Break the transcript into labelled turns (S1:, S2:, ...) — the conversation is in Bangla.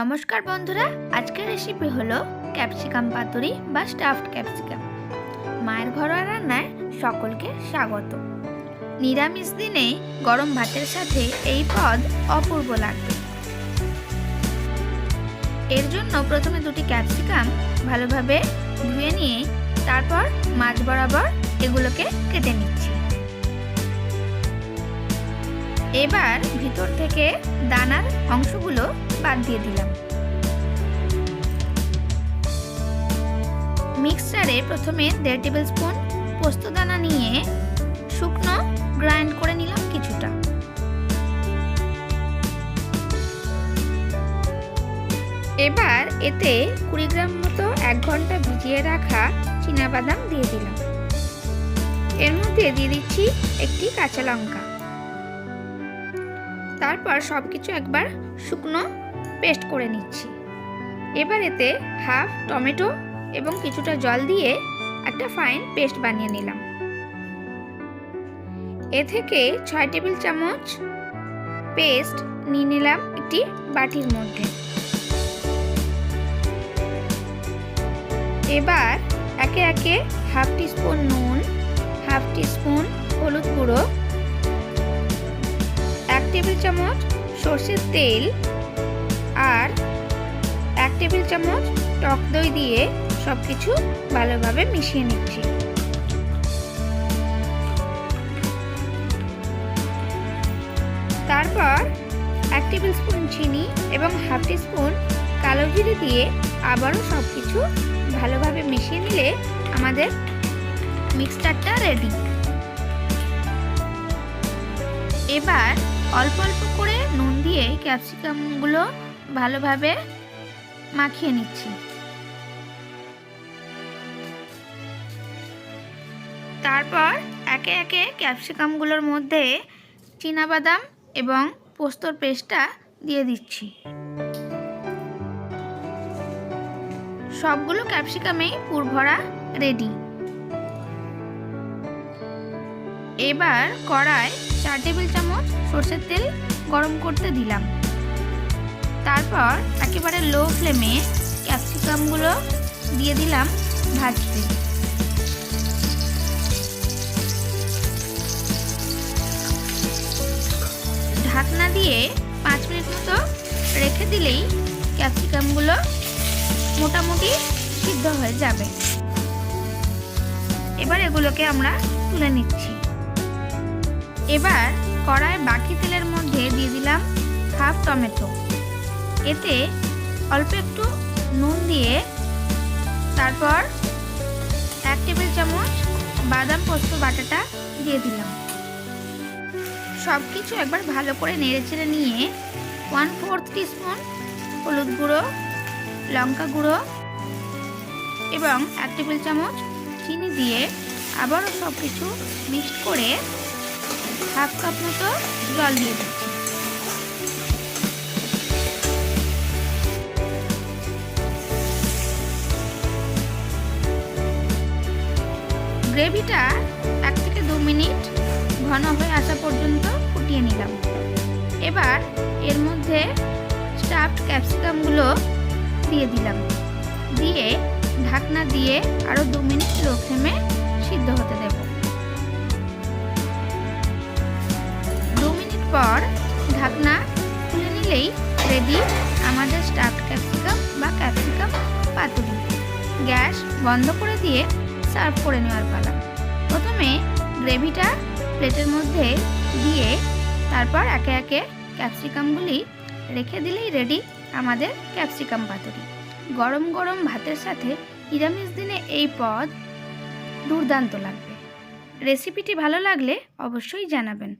S1: নমস্কার বন্ধুরা, আজকের রেসিপি হলো ক্যাপসিকাম পাতুরি বা স্টাফড ক্যাপসিকাম মায়ের ঘরোয়া রান্নায় সকলকে স্বাগত। নিরামিষ দিনে গরম ভাতের সাথে এই পদ অপূর্ব লাগবে। এর জন্য প্রথমে দুটি ক্যাপসিকাম ভালোভাবে ধুয়ে নিয়ে তারপর মাছ বরাবর এগুলোকে কেটে নিচ্ছি। এবার ভিতর থেকে দানার অংশগুলো বাদ দিয়ে দিলাম। মিক্সচারে প্রথমে দেড় টেবিল স্পুন পোস্ত দানা নিয়ে শুকনো গ্রাইন্ড করে নিলাম কিছুটা। এবার এতে কুড়ি গ্রাম মতো এক ঘণ্টা ভিজিয়ে রাখা বাদাম দিয়ে দিলাম। এর মধ্যে দিয়ে দিচ্ছি একটি কাঁচা লঙ্কা। তারপর সব কিছু একবার শুকনো পেস্ট করে নিচ্ছি। এবার এতে হাফ টমেটো এবং কিছুটা জল দিয়ে একটা ফাইন পেস্ট বানিয়ে নিলাম। এ থেকে ছয় টেবিল চামচ পেস্ট নিয়ে নিলাম একটি বাটির মধ্যে। এবার একে একে হাফ টিস্পুন নুন, হাফ টিস্পুন হলুদ গুঁড়ো চামচ সর্ষের তেল আর এক টেবিল চামচ টক দই দিয়ে সব কিছু ভালোভাবে মিশিয়ে নিচ্ছি। তারপর এক টেবিল স্পুন চিনি এবং হাফ টি স্পুন কালো জিরে দিয়ে আবারও সব কিছু ভালোভাবে মিশিয়ে নিলে আমাদের মিক্সচারটা রেডি। এবার অল্প অল্প করে নুন দিয়ে ক্যাপসিকামগুলো ভালোভাবে মাখিয়ে নিচ্ছি। তারপর একে একে ক্যাপসিকামগুলোর মধ্যে বাদাম এবং পোস্তর পেস্টটা দিয়ে দিচ্ছি। সবগুলো ক্যাপসিকামেই পুরভরা রেডি এবার কড়ায় চার টেবিল চামচ সর্ষের তেল গরম করতে দিলাম। তারপর একেবারে লো ফ্লেমে ক্যাপসিকামগুলো দিয়ে দিলাম ভাজতে। ঢাকনা দিয়ে পাঁচ মিনিট মতো রেখে দিলেই ক্যাপসিকামগুলো মোটামুটি সিদ্ধ হয়ে যাবে। এবার এগুলোকে আমরা তুলে নিচ্ছি। এবার কড়ায় বাকি তেলের মধ্যে দিয়ে দিলাম হাফ টমেটো। এতে অল্প একটু নুন দিয়ে তারপর এক টেবিল চামচ বাদাম পোস্ত বাটাটা দিয়ে দিলাম। সব কিছু একবার ভালো করে নেড়ে চেড়ে নিয়ে ওয়ান ফোর্থ টিস্পুন হলুদ গুঁড়ো, লঙ্কা গুঁড়ো এবং এক টেবিল চামচ চিনি দিয়ে আবারও সব কিছু মিক্সড করে হাফ কাপ মতো জল দিয়ে দিচ্ছি। গ্রেভিটা এক থেকে দু মিনিট ঘন হয়ে আসা পর্যন্ত ফুটিয়ে নিলাম। এবার এর মধ্যে স্টাফড ক্যাপসিকামগুলো দিয়ে দিলাম। দিয়ে ঢাকনা দিয়ে আরও দু মিনিট লো ফ্লেমে সিদ্ধ হতে দেব। পর ঢাকনা খুলে নিলেই রেডি আমাদের স্টাফড ক্যাপসিকাম বা ক্যাপসিকাম পাতুরি। গ্যাস বন্ধ করে দিয়ে সার্ভ করে নেওয়ার পালা। প্রথমে গ্রেভিটা প্লেটের মধ্যে দিয়ে তারপর একে একে ক্যাপসিকামগুলি রেখে দিলেই রেডি আমাদের ক্যাপসিকাম পাতুরি। গরম গরম ভাতের সাথে নিরামিষ দিনে এই পদ দুর্দান্ত লাগবে। রেসিপিটি ভালো লাগলে অবশ্যই জানাবেন।